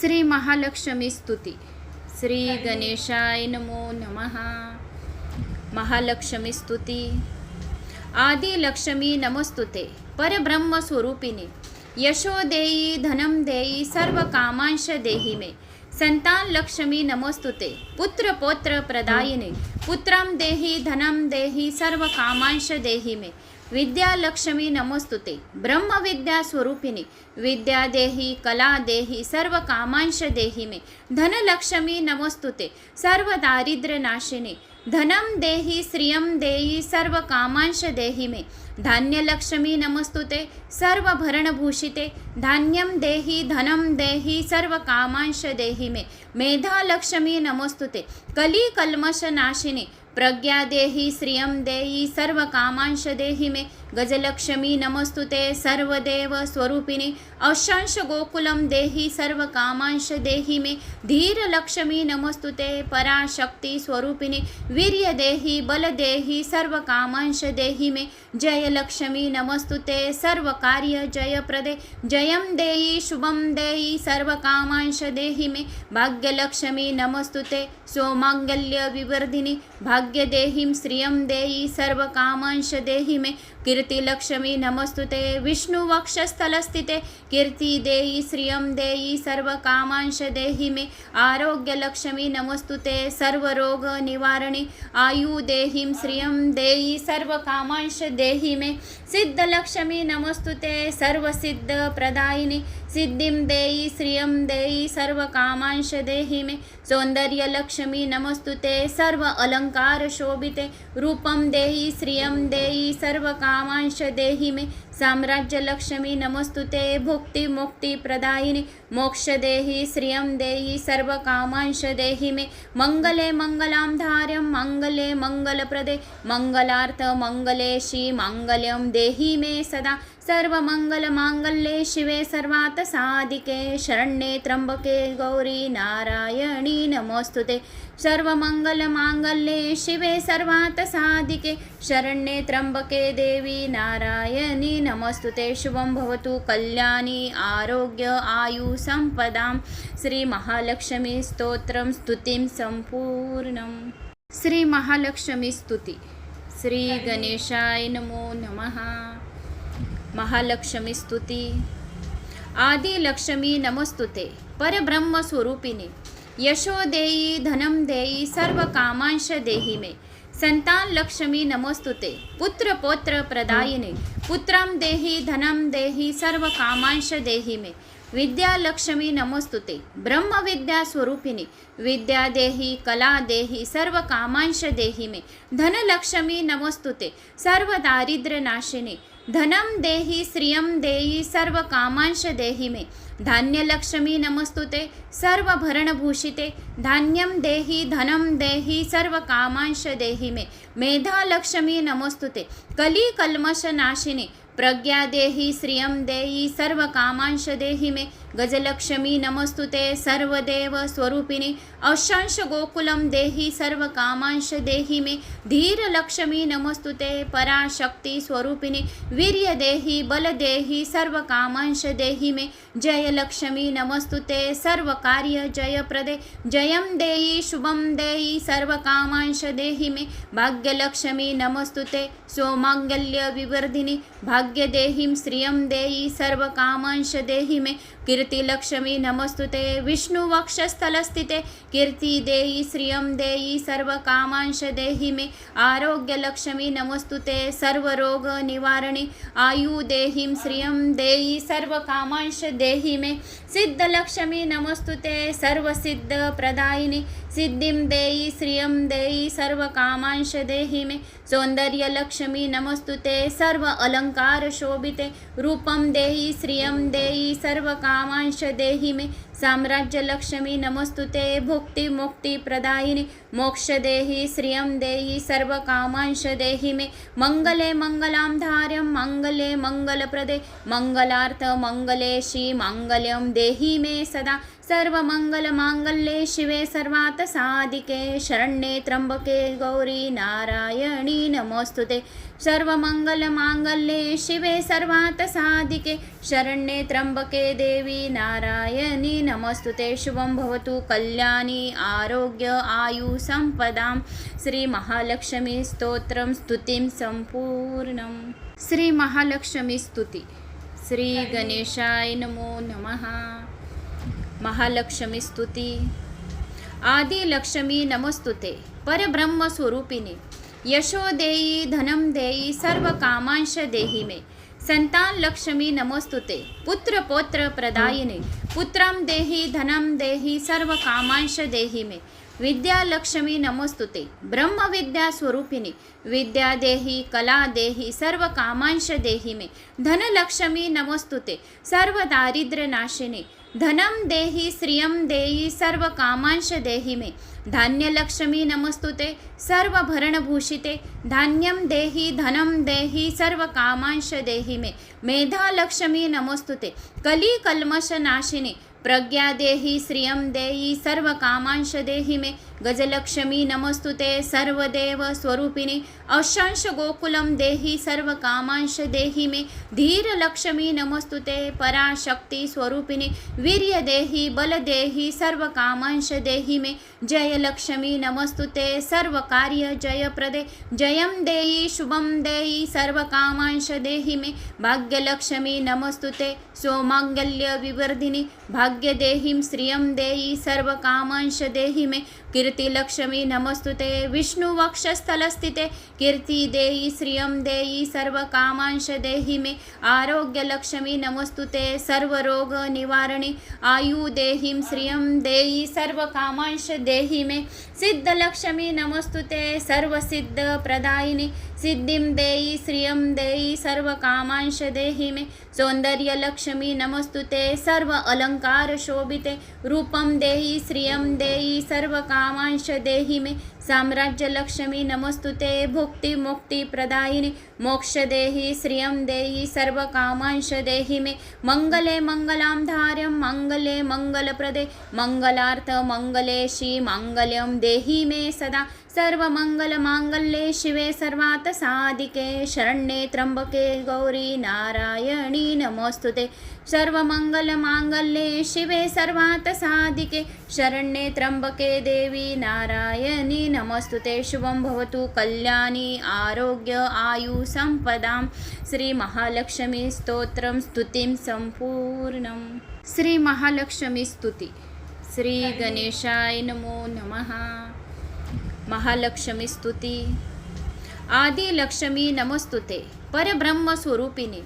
श्री महालक्ष्मी स्तुती। श्री गणेशाय नमो नमः। महालक्ष्मी स्तुती। आदि लक्ष्मी नमस्तुते। परब्रह्म स्वरूपिणे यशो देई धनम देई सर्व कामांश देही मे। संतान लक्ष्मी नमस्तुते। पुत्र पौत्र प्रदायिने पुत्रम देही धनम देहि सर्व कामांश देही मे। विद्यालक्ष्मी नमोस्तुते. नमस्तुते स्वरूपिणी विद्या देही कला देही सर्व कामांश देही मे. धनलक्ष्मी नमस्तुते. सर्व दारिद्र्य नाशिने धनम देही श्रियम देही सर्व कामांश देही मे. धान्यलक्ष्मी नमस्तुते. सर्व भरणभूषिते. धान्यं देही धनं देही सर्व कामांश देही मे. मेधालक्ष्मी नमस्तुते. कली कल्मषनाशिने प्रज्ञा देहि श्रियम देहि सर्व कामांश देहि मे गजलक्ष्मी नमस्तुते सर्वदेव स्वरूपिणी। अशांश गोकुलं देही, सर्व कामांश देही मे। धीरलक्ष्मी नमस्तुते पराशक्ती स्वरूपिणी। वीर्य देही, बल देही, सर्व कामांश देही मे। जयलक्ष्मी नमस्तुते सर्व कार्य जयं देही, शुभं देही, सर्व कामांश देही मे। भाग्यलक्ष्मी नमस्तुते सौमांगल्य विवर्धिनी भाग्यदेहीं श्रियं देही, सर्व कामांश देही मे। कीर्तिलक्ष्मी नमस्तुते। विष्णुवक्षस्थलस्थिते कीर्ति देहि, श्रियं देहि सर्व कामांश देहि मे। आरोग्यलक्ष्मी नमस्तुते। सर्वरोग निवारणी। आयु देहिं, श्रियं देहि सर्व कामांश देहि मे। सिद्धलक्ष्मी नमस्तुते। प्रदायिनी। सिद्धिं देयी श्रियं सर्व कामांश देहि मे। सौन्दर्यलक्ष्मी नमस्तुते सर्व अलङ्कार शोभिते। रूपं देयी श्रियं सर्व कामांश देहि मे। साम्राज्यलक्ष्मी नमस्तुते भुक्तिमुक्तिप्रदायिनि मोक्षदेहि श्रियं देहि, सर्वकामांश देहि मे। मङ्गले मङ्गले मङ्गलप्रदे मङ्गलार्थ मङ्गले श्री माङ्गल्यं देहि मे सदा। सर्वमङ्गलमाङ्गल्ये शिवे सर्वात् साधिके शरण्ये त्र्यम्बके गौरी नारायणी नमोऽस्तुते सर्वमङ्गलमाङ्गल्ये शिवे सर्वात् साधिके शरण्ये त्र्यम्बके देवी नारायणी नमस्तुते शुभं भवतु कल्याणी, आरोग्य, आयु, सम्पदां। श्रीमहालक्ष्मी स्तोत्रं स्तुतिं सम्पूर्णम्। श्री महालक्ष्मी स्तुती। श्री गणेशाय नमो नमः। महालक्ष्मी स्तुती। आदि लक्ष्मी नमस्तुते। परब्रह्म स्वरूपिणे। यशो देई धनम देई सर्व कामांश देही मे। संतान लक्ष्मी नमस्तुते। पुत्र पौत्र प्रदायिने। पुत्रं देही, धनं देही, सर्व कामांश देही मे। विद्या लक्ष्मी नमस्तुते। ब्रह्म विद्या स्वरूपिणी। विद्या देही, कला देही, सर्व कामांश देही मे। धनलक्ष्मी नमस्तुते। सर्व दारिद्र्य नाशिने देहि श्रियम देहि सर्व कामांश देही मे। धान्यलक्ष्मी नमस्तुते सर्व भरणभूषिते धान्यम देहि धनम देहि सर्व कामांश देही मे। मेधालक्ष्मी नमस्तुते कली कलमश नाशिने प्रज्ञा देहि श्रियम देहि सर्व कामांश देहि मे। गजलक्ष्मी नमस्तुते सर्वदेव स्वरूपिणी। अशांश गोकुलं देही, सर्व कामांश देही मे। धीरलक्ष्मी नमस्तुते, पराशक्ती स्वरूपिणी। वीर्य देही, बल देही, सर्व कामांश देही मे। जयलक्ष्मी नमस्तुते, सर्व कार्य जयं देही, शुभं देही, सर्व कामांश देही मे। भाग्यलक्ष्मी नमस्तुते, सौमांगल्य विवर्धिनी। भाग्यदेहीं श्रियं देयी सर्व कामांश देहि मे। कीर्तिलक्ष्मी नमस्तुते विष्णुवक्षस्थलस्थिते कीर्ति देयी श्रियं देयी सर्व कामांश देहि मे आरोग्यलक्ष्मी नमस्तुते सर्वरोग निवारणे आयु देहिं श्रियं देयी सर्व कामांश देहि मे सिद्धलक्ष्मी नमस्तुते सर्वसिद्ध प्रदायिनी सिद्धिं देयी देयी सर्व कामांश देहि मे। सौन्दर्यलक्ष्मी नमस्तुते सर्व अलंकार शोभिते। रूपं श्रियं देयी सर्व कामांश देहि मे। साम्राज्यलक्ष्मी नमस्तुते भुक्तिमुक्तिप्रदायिनि मोक्षदेहि श्रियं देयी सर्व कामांश देहि मे। मङ्गले मङ्गलां धार्यं मङ्गले मङ्गलप्रदे मङ्गलार्थ मङ्गले श्री माङ्गल्यं देहि मे सदा। सर्वमङ्गलमाङ्गल्ये शिवे, सर्वात् साधिके, शरण्ये त्र्यम्बके गौरी नारायणी नमोऽस्तुते सर्वमङ्गलमाङ्गल्ये शिवे सर्वातसाधिके शरण्ये त्र्यम्बके देवी नारायणी। नमस्तुते ते भवतु कल्याणी आरोग्य आयुसम्पदां श्रीमहालक्ष्मीस्तोत्रं स्तुतिं सम्पूर्णं श्रीमहालक्ष्मीस्तुति श्रीगणेशाय नमो नमः। महालक्ष्मीस्तुति आदिलक्ष्मी नमस्तुते। परब्रह्मस्वरूपिणे। यशो देई धनं देई सर्व कामांश देहि मे. संतान लक्ष्मी नमस्तुते. पुत्र पौत्र प्रदायिने. पुत्रम देहि धनं देहि सर्व कामांश देही मे. विद्या लक्ष्मी नमस्तुते. ब्रह्मविद्या स्वरूपिणी. विद्या देही कला देही सर्व कामांश देही मे. धनलक्ष्मी नमस्तुते. सर्व दारिद्र्य नाशिने. धनं देहि श्रियं देहि सर्व कामांश देही मे। धान्यलक्ष्मी नमस्तुते सर्वभरणभूषिते। धान्यं देहि धनं देहि सर्व कामांश देही मे। मेधालक्ष्मी नमस्तुते। कलिकल्मषनाशिने प्रज्ञा देहि श्रियं देहि सर्व कामांश देहि मे गजलक्ष्मी नमस्तुते सर्वदेव स्वरूपिणी। अशांश गोकुलं देहि सर्व कामांश देहि मे। धीरलक्ष्मी नमस्तुते पराशक्ती स्वरूपिणी। वीर्य देहि बल देहि सर्व कामांश देहि मे। जयलक्ष्मी नमस्तुते सर्व कार्य जयप्रदे। जयं देहि शुभं देहि सर्व कामांश देहि मे भाग्यलक्ष्मी नमस्तुते सौमाङ्गल्य विवर्धिनी भाग्यदेहिं श्रियं देहि सर्व कामांश देहि मे कीर्तिलक्ष्मी नमस्तुते। विष्णुवक्षस्थलस्थिते। कीर्ति देयि श्रियं देयि सर्वकामांश देहि मे आरोग्यलक्ष्मी नमस्तुते। सर्वरोगनिवारिणि। आयुदेहिं श्रियं देयि सर्वकामांश देहि मे सिद्धलक्ष्मी नमस्तुते। सर्वसिद्धप्रदायिनि। सिद्धिं देयि श्रियं देयि सर्वकामांश देहि मे। सौन्दर्यलक्ष्मी नमस्तुते सर्व अलङ्कारशोभिते रूपं देहि, श्रियं देयि सर्वकामांश देहि मे। साम्राज्यलक्ष्मी नमस्तुते भुक्तिमुक्तिप्रदायिनि मोक्षदेहि श्रियं देहि सर्वकामांश देहि मे। मङ्गले मङ्गलां धार्यं मङ्गले मङ्गलप्रदे मङ्गलार्थमङ्गले श्रीमाङ्गल्यं देहि मे सदा। सर्वमङ्गलमाङ्गल्ये शिवे सर्वार्थसाधिके शरण्ये त्र्यम्बके गौरी नारायणी नमोऽस्तु सर्वमङ्गलमाङ्गल्ये शिवे सर्वात सर्वातसादिके शरण्ये त्र्यम्बके देवी नारायणी। नमस्तुते ते भवतु कल्याणी आरोग्य आयुसम्पदां श्रीमहालक्ष्मीस्तोत्रं स्तुतिं सम्पूर्णं श्रीमहालक्ष्मीस्तुति श्रीगणेशाय नमो नमः। महालक्ष्मीस्तुति आदिलक्ष्मी नमस्तुते परब्रह्मस्वरूपिणी।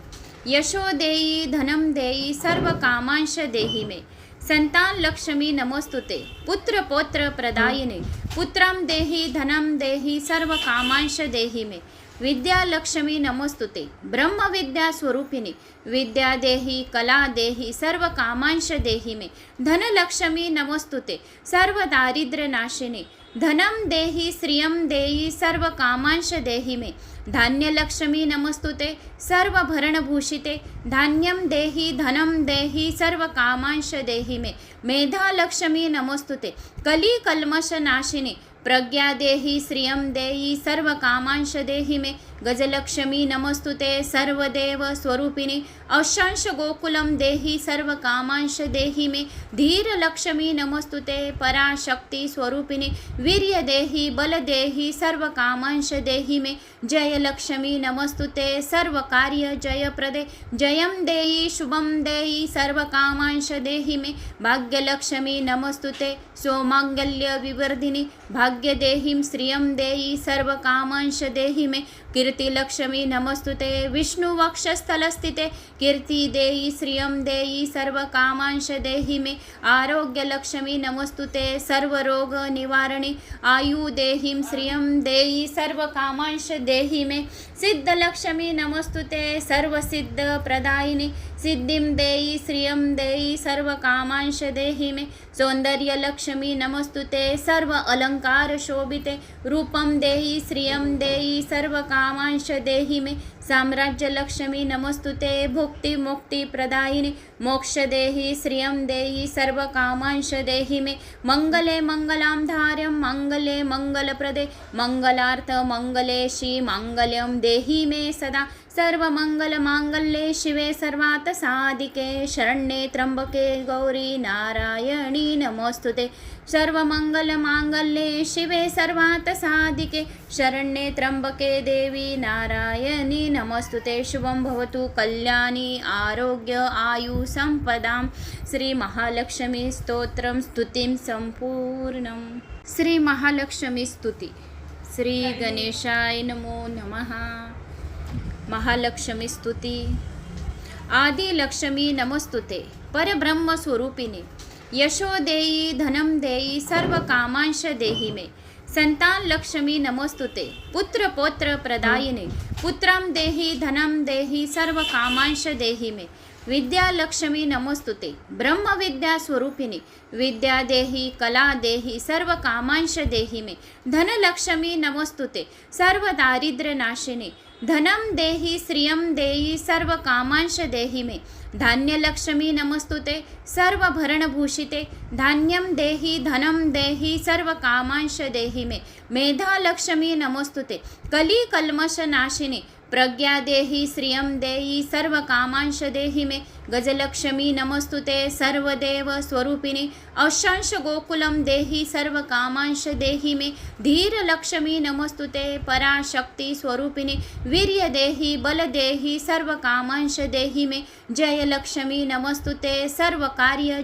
यशो देई धनं देई सर्व कामांश देहि मे। संतान लक्ष्मी नमोस्तुते पुत्र पौत्र प्रदायिने। पुत्रं देहि, धनं देहि सर्व कामांश देहि मे। विद्या लक्ष्मी नमोस्तुते ब्रह्म ब्रह्मविद्या स्वरूपिणी। विद्या देहि, कला देहि सर्व कामांश देहि मे। धनलक्ष्मी नमस्तुते सर्व दारिद्र्य नाशिने। धनं देहि श्रियम देहि सर्व कामांश देहि मे। धान्यलक्ष्मी नमस्तुते, सर्वभरणभूषिते। धान्यम देहि धनम देहि सर्व कामांश देहि मे। मेधालक्ष्मी नमस्तुते। कली कलमश नाशिनी प्रज्ञा देहि श्रियम देहि सर्व कामांश देहि मे। गजलक्ष्मी नमस्तुते सर्वदेव स्वरूपिणी। अशांश गोकुलं देहि सर्वकामांश देहि मे। धीरलक्ष्मी नमस्तुते पराशक्ति स्वरूपिणी। वीर्य देहि, बल देहि सर्वकामांश देहि मे। जयलक्ष्मी नमस्तुते सर्वकार्य जयप्रदे। जयं देहि, शुभं देहि सर्वकामांश देहि मे। भाग्यलक्ष्मी नमस्तुते सौमाङ्गल्य विवर्धिनी। भाग्यदेहिं श्रियं देहि सर्वकामांश देहि मे। कीर्तिलक्ष्मी नमस्तुते। विष्णुवक्षस्थलस्थिते कीर्ति देयि श्रियं देयि सर्वकामांश देहि मे। आरोग्यलक्ष्मी नमस्तुते। सर्वरोगनिवारिणि आयुदेहिं श्रियं देयि सर्वकामांश देहि मे। सिद्धलक्ष्मी नमस्तुते। सर्वसिद्धप्रदायिनि सिद्धिं देयि श्रियं देयि सर्वकामांश देहि मे। सौन्दर्यलक्ष्मी नमस्तुते सर्व अलङ्कारशोभिते रूपं देयि श्रियं देयि सर्वकामांश देहि मे। साम्राज्यलक्ष्मी नमस्तुते भुक्तिमुक्तिप्रदायिनि मोक्षदेहि श्रियं देहि, सर्वकामांश देहि मे। मङ्गले मङ्गलां धार्यं मङ्गले मङ्गलप्रदे मङ्गलार्थमङ्गले श्रीमाङ्गल्यं देहि मे सदा। सर्वमङ्गलमाङ्गल्ये शिवे सर्वात् साधिके शरण्ये त्र्यम्बके गौरी नारायणी नमोऽस्तु ते सर्वमङ्गलमाङ्गल्ये शिवे सर्वात् साधिके शरण्ये त्र्यम्बके देवी नारायणी नमोऽस्तु ते शुभं भवतु कल्याणी आरोग्य आयु सम्पदां। श्रीमहालक्ष्मी स्तोत्रं स्तुतिं सम्पूर्णं श्रीमहालक्ष्मी स्तुती। श्री गणेशाय नमो नमः। महालक्ष्मी स्तुती। आदि लक्ष्मी नमस्तुते। परब्रह्म स्वरूपिणे। यशो देई धनम देई सर्व कामांश देही मे। संतान लक्ष्मी नमस्तुते। पुत्र पौत्र प्रदायिने। पुत्रम देही धनम देही, सर्व कामांश देही मे। विद्या लक्ष्मी नमस्तुते। ब्रह्मविद्या स्वरूपिणी। विद्या देही, कला देही, सर्व कामांश देही मे। धनलक्ष्मी नमस्तुते। सर्व दारिद्र्य नाशिनी। धनम देही श्रियम देही सर्व कामांश देही मे। धान्यलक्ष्मी नमस्तुते सर्व भरणभूषिते धान्यम देही धनम देही सर्व कामांश देही मे। मेधालक्ष्मी नमस्तुते कली कलमश नाशिनी प्रज्ञा देही श्रियम देही सर्व कामांश देही मे। गजलक्ष्मी नमस्तुते सर्वदेव स्वरूपिणी। अशांश गोकुलं देही, सर्व कामांश देही मे। धीरलक्ष्मी नमस्तुते, पराशक्ती स्वरूपिणी। वीर्य देही, बल देही, सर्व कामांश देही मे। जयलक्ष्मी नमस्तुते, सर्व कार्य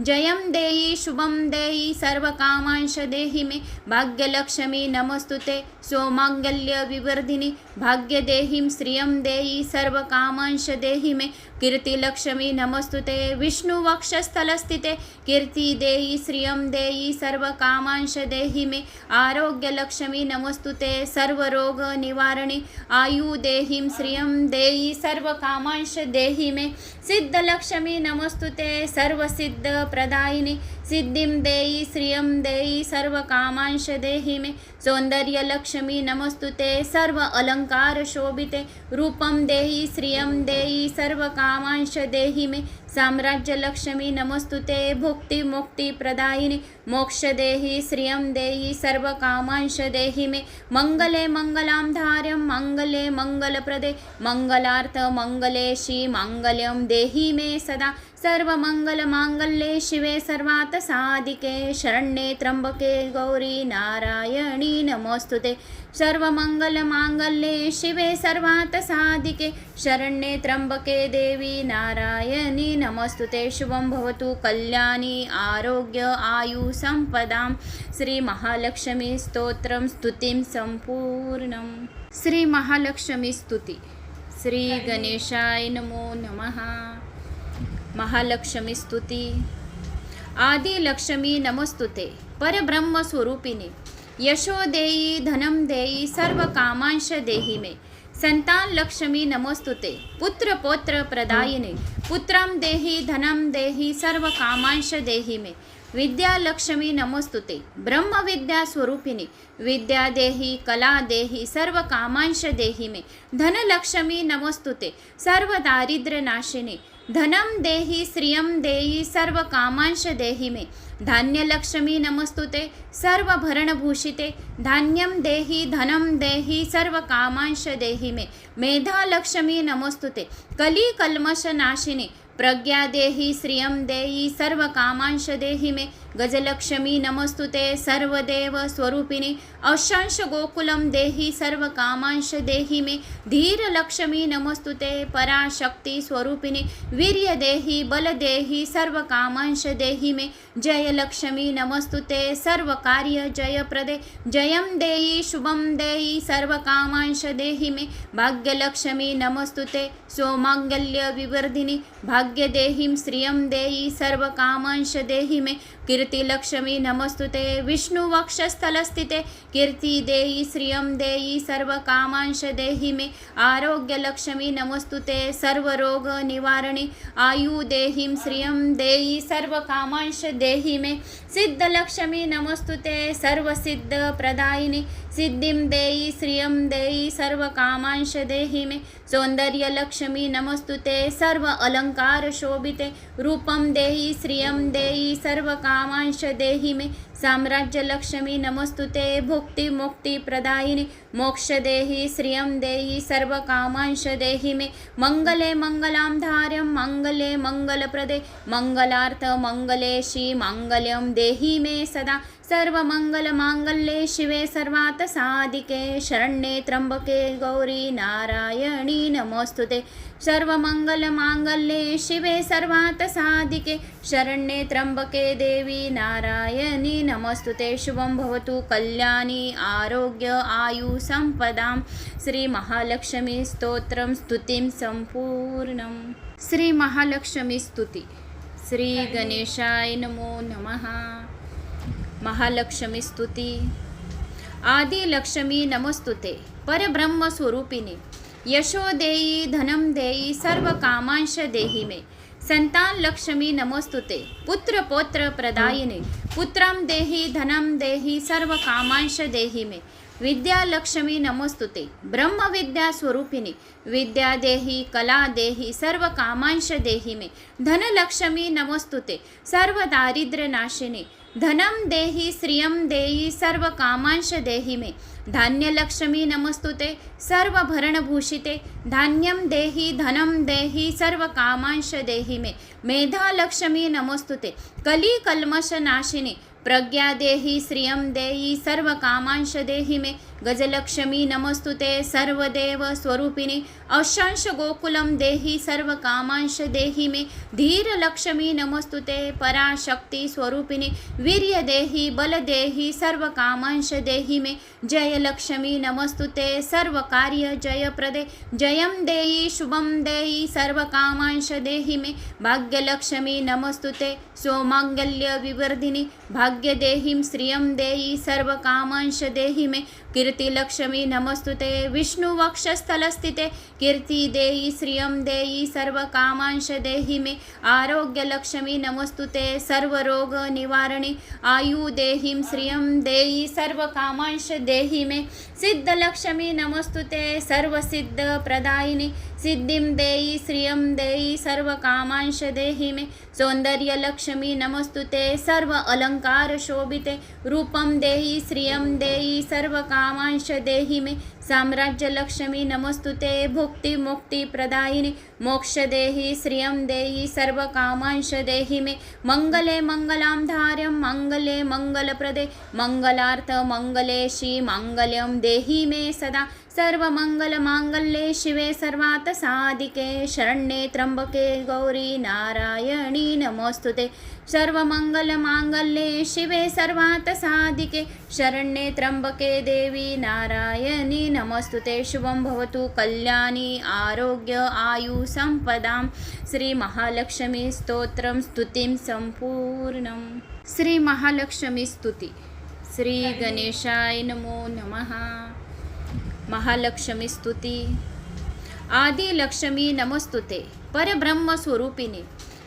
जयं देही, शुभं देही, सर्व कामांश देही मे। भाग्यलक्ष्मी नमस्तुते, सौमांगल्य विवर्धिनी। भाग्यदेहीं श्रियं देही, सर्व कामांश देही मे। कीर्तिलक्ष्मी नमस्तुते विष्णुवक्षस्थलस्थिते कीर्ति देहि श्रियं देहि सर्वकामांश देहि मे आरोग्यलक्ष्मी नमस्तुते सर्वरोगनिवारिणि आयुदेहिं श्रियं देहि सर्वकामांश देहि मे सिद्धलक्ष्मी नमस्तुते सर्वसिद्धप्रदायिनि सिद्धिं देयि श्रियं देयि सर्वकामांश देहि मे। सौन्दर्यलक्ष्मी नमस्तुते सर्व अलङ्कारशोभिते रूपं देहि देयि सर्वकामांश देहि मे। साम्राज्यलक्ष्मी नमस्तुते भुक्तिमुक्तिप्रदायिनि मोक्षदेहि श्रियं देहि, सर्वकामांश देहि मे। मङ्गले मङ्गलां धार्यं मङ्गले मङ्गलप्रदे मङ्गलार्थमङ्गले श्रीमाङ्गल्यं देहि मे सदा। सर्वमङ्गलमाङ्गल्ये शिवे सर्वात् साधिके शरण्ये त्र्यम्बके गौरी नारायणी नमोऽस्तु ते। सर्वमङ्गलमाङ्गल्ये शिवे सर्वात् साधिके शरण्ये त्र्यम्बके देवी नारायणी नमोऽस्तु ते। शुभं भवतु कल्याणी आरोग्य आयु सम्पदां। श्रीमहालक्ष्मी स्तोत्रं स्तुतिं सम्पूर्णं श्रीमहालक्ष्मी स्तुती। श्रीगणेशाय नमो नमः। महालक्ष्मी स्तुति आदि लक्ष्मी नमस्तुते परब्रह्म स्वरूपिणे यशो देई धनम देई सर्व कामांश देही मे संतान लक्ष्मी नमोस्तुते पुत्र पौत्र प्रदायिने पुत्रम देही धनम देही सर्व कामांश देही मे विद्यालक्ष्मी नमोस्तुते. नमस्तुते ब्रह्मविद्या स्वरूपिणी. विद्या देही कला देही सर्व कामांश देही मे. धनलक्ष्मी नमस्तुते. सर्व दारिद्र्य नाशिनी. धनं देहि श्रियं देहि सर्वकामांश देही मे. धान्यलक्ष्मी नमस्तुते. सर्वभरणभूषिते धान्यं देहि धनं देहि सर्वकामांश देही मे. मेधालक्ष्मी नमस्तुते. कलिकल्मषनाशिनी प्रज्ञा देहि श्रियम देहि सर्व कामांश देहि मे गजलक्ष्मी नमस्तुते सर्वदेव स्वरूपिणी। अशांश गोकुलं देहि सर्वकामांश देहि मे। धीरलक्ष्मी नमस्तुते पराशक्ती स्वरूपिणी। वीर्य देहि, बल देहि सर्वकामांश देहि मे। जयलक्ष्मी नमस्तुते सर्वकार्य जयप्रदे। जयं देयि शुभं देयि सर्वकामांश देहि मे। भाग्यलक्ष्मी नमस्तुते सौमाङ्गल्य विवर्धिनी भाग्यदेहिं श्रियं देयि सर्वकामांश देहि मे। कीर्तिलक्ष्मी नमस्तुते। विष्णुवक्षस्थलस्थिते कीर्ति देयि श्रियं देयि सर्वकामांश देहि मे। आरोग्यलक्ष्मी नमस्तुते। सर्वरोगनिवारिणि आयुदेहिं श्रियं देयि सर्वकामांश देहि मे। सिद्धलक्ष्मी नमस्तुते। सर्वसिद्धप्रदायिनि सिद्धिं देयि श्रियं देयि सर्वकामांश देहि मे। सौन्दर्यलक्ष्मी नमस्तुते। सर्व अलङ्कार अलङ्कार शोभिते। रूपं देहि, श्रियं देहि सर्वकामांश देहि मे साम्राज्यलक्ष्मी नमस्तुते भुक्तिमुक्तिप्रदायिनि मोक्षदेहि श्रियं देहि सर्वकामांश देहि सर्व कामांश देहि मे मङ्गले मङ्गलां धार्यं मङ्गले मङ्गलप्रदे मङ्गलार्थ मङ्गलेशी माङ्गल्यं देहि मे सदा सर्वमङ्गलमाङ्गल्ये शिवे सर्वात् साधिके शरण्ये त्र्यम्बके गौरी नारायणी नमोऽस्तु ते सर्वमङ्गलमाङ्गल्ये शिवे सर्वात् साधिके शरण्ये त्र्यम्बके देवी नारायणी। नमोऽस्तु ते शुभं भवतु कल्याणी, आरोग्य, आयु, सम्पदां। श्रीमहालक्ष्मी स्तोत्रं स्तुतिं सम्पूर्णं श्रीमहालक्ष्मी स्तुति। श्रीगणेशाय नमो नमः। महालक्ष्मी स्तुती। आदि लक्ष्मी नमस्तुते परब्रह्म स्वरूपिणी यशो देई धनम देई सर्व कामांश देही मे. संतान लक्ष्मी नमोस्तुते. पुत्र पौत्र प्रदायिने. पुत्रम देही धनम देही सर्व कामांश देही मे. विद्या लक्ष्मी नमस्तुते. ब्रह्म विद्या स्वरूपिणी. विद्या देही कला देही सर्व कामांश देही मे. धनलक्ष्मी नमोस्तुते. सर्व दारिद्र्य नाशिनी. धनं देहि श्रियम देहि सर्व कामांश देहि मे। धान्यलक्ष्मी नमस्तुते, सर्वभरणभूषिते। धान्यम देहि धनम देहि सर्व कामांश देहि मे। मेधालक्ष्मी नमस्तुते। कली कलमश नाशिनी प्रज्ञा देहि श्रियम देहि सर्व कामांश देहि मे। गजलक्ष्मी नमस्तुते सर्वदेव स्वरूपिणी। अशांश गोकुलं देहि सर्वकामांश देहि मे। धीरलक्ष्मी नमस्तुते पराशक्ति स्वरूपिणी। वीर्य देहि, बल देहि, सर्वकामांश देहि मे। जयलक्ष्मी नमस्तुते सर्वकार्य जयप्रदे। जयं देहि, शुभं देहि, सर्वकामांश देहि मे। भाग्यलक्ष्मी नमस्तुते सौमाङ्गल्य विवर्धिनी भाग्य भाग्यदेहिं श्रियं देहि, सर्वकामांश देहि मे। कीर्तिलक्ष्मी नमस्तुते विष्णुवक्षस्थलस्थिते कीर्ति देहि, श्रियं देहि, सर्वकामांश देहि मे आरोग्यलक्ष्मी नमस्तुते सर्व रोग निवारणी श्रियं देहि, सर्वकामांश देहि मे सिद्धलक्ष्मी नमस्तुते, सर्वसिद्धप्रदायिनि, सिद्धिं श्रियम श्रियं सर्व सर्वकामांश देहि मे सौन्दर्यलक्ष्मी नमस्तुते सर्व अलङ्कारशोभिते रूपं देहि श्रियं सर्व सर्वकामांश देहि मे साम्राज्यलक्ष्मी नमस्तुते भुक्तिमुक्तिप्रदायिनि मोक्षदेहि श्रियं देहि, सर्वकामांश देहि मे। मङ्गले मङ्गलां धार्यं मङ्गले मङ्गलप्रदे मङ्गलार्थ मङ्गलेशी माङ्गल्यं देहि मे सदा। सर्वमङ्गलमाङ्गल्ये शिवे, सर्वात् साधिके, शरण्ये त्र्यम्बके गौरी नारायणी नमोऽस्तु ते सर्वमङ्गलमाङ्गल्ये शिवे सर्वात साधिके शरण्ये त्र्यम्बके देवी नारायणी। नमस्तुते ते शुभं भवतु कल्याणी आरोग्य आयु सम्पदां। श्रीमहालक्ष्मी स्तोत्रं स्तुतिं सम्पूर्णं श्रीमहालक्ष्मी स्तुति। श्रीगणेशाय नमो नमः। महालक्ष्मी स्तुती। आदि लक्ष्मी नमस्तुते परब्रह्म स्वरूपिणी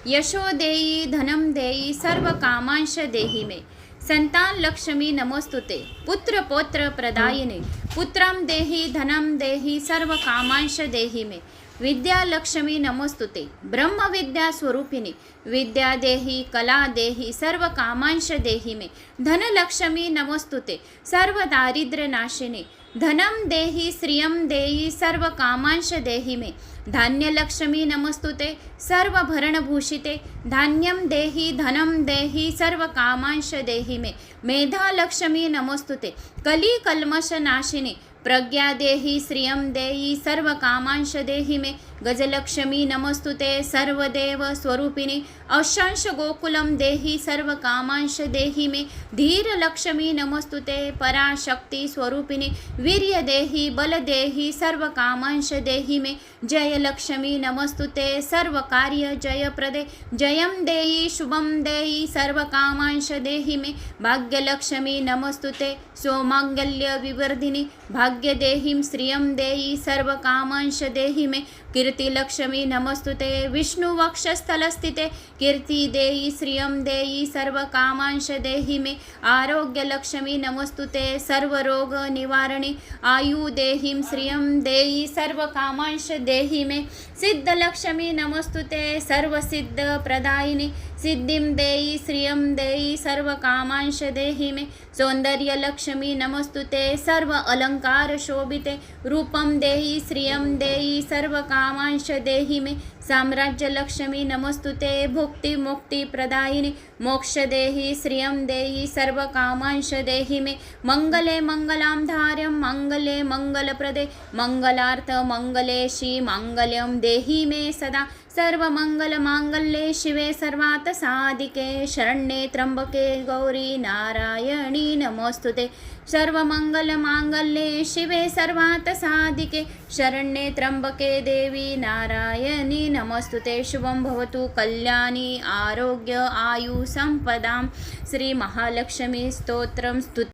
यशो देई धनं देई, सर्व कामांश देहि मे। संतान लक्ष्मी नमोस्तुते। पुत्र पौत्र प्रदायिने। पुत्रं देहि धनं देहि, सर्व कामांश देहि मे। विद्या लक्ष्मी नमोस्तुते। ब्रह्म ब्रह्मविद्या स्वरूपिणी। विद्या देहि, कला देहि, सर्व कामांश देहि मे। धनलक्ष्मी नमस्तुते। सर्व दारिद्र्य नाशिनी। धनं देहि श्रियम देहि, सर्वकामांश देहि मे। धान्यलक्ष्मी नमस्तुते, सर्वभरणभूषिते। धान्यम देहि धनम देहि, सर्वकामांश देहि मे। मेधालक्ष्मी नमस्तुते कली कलमश नाशिनी प्रज्ञा देहि श्रियम देहि, सर्वकामांश देहि मे। गजलक्ष्मी नमस्तुते सर्वदेव स्वरूपिणी। अशांश गोकुलं देहि सर्वकामांश देहि मे। धीरलक्ष्मी नमस्तुते पराशक्ती स्वरूपिणी। वीर्य देहि, बल देहि सर्वकामांश देहि मे। जयलक्ष्मी नमस्तुते सर्वकार्य जयप्रदे। जयं देहि, शुभं देहि सर्वकामांश देहि मे। भाग्यलक्ष्मी नमस्तुते सौमाङ्गल्य विवर्धिनि भाग्यदेहिं श्रियं देहि सर्वकामांश देहि मे। कीर्तिलक्ष्मी नमस्तुते विष्णुवक्षस्थलस्थिते कीर्ति देयि श्रियं सर्व कामांश देहि मे आरोग्यलक्ष्मी नमस्तुते सर्वरोगनिवारिणि आयु देहिं श्रियं सर्व कामांश देहि मे सिद्धलक्ष्मी नमस्तुते सर्वसिद्धप्रदायिनि सिद्धिं देयि श्रियं देयि सर्वकामांश देहि मे। सौन्दर्यलक्ष्मी नमस्तुते सर्व अलङ्कार शोभिते। रूपं देहि देयि सर्वकामांश देहि मे। साम्राज्यलक्ष्मी नमस्तुते भुक्तिमुक्तिप्रदायिनि मोक्षदेहि श्रियं देहि सर्वकामांश देहि मे। मङ्गले धार्यं मङ्गले मङ्गलप्रदे मङ्गलार्थ मङ्गलेशि माङ्गल्यं देहि मे सदा। सर्वमङ्गलमाङ्गल्ये शिवे सर्वार्थसाधिके शरण्ये त्र्यम्बके गौरी नारायणी नमोऽस्तुते सर्वमङ्गलमाङ्गल्ये शिवे सर्वार्थसाधिके शरण्ये त्र्यम्बके देवी नारायणी नमोऽस्तुते शुभं भवतु कल्याणी आरोग्य आयु सम्पदां। श्रीमहालक्ष्मी स्तोत्रं स्तुति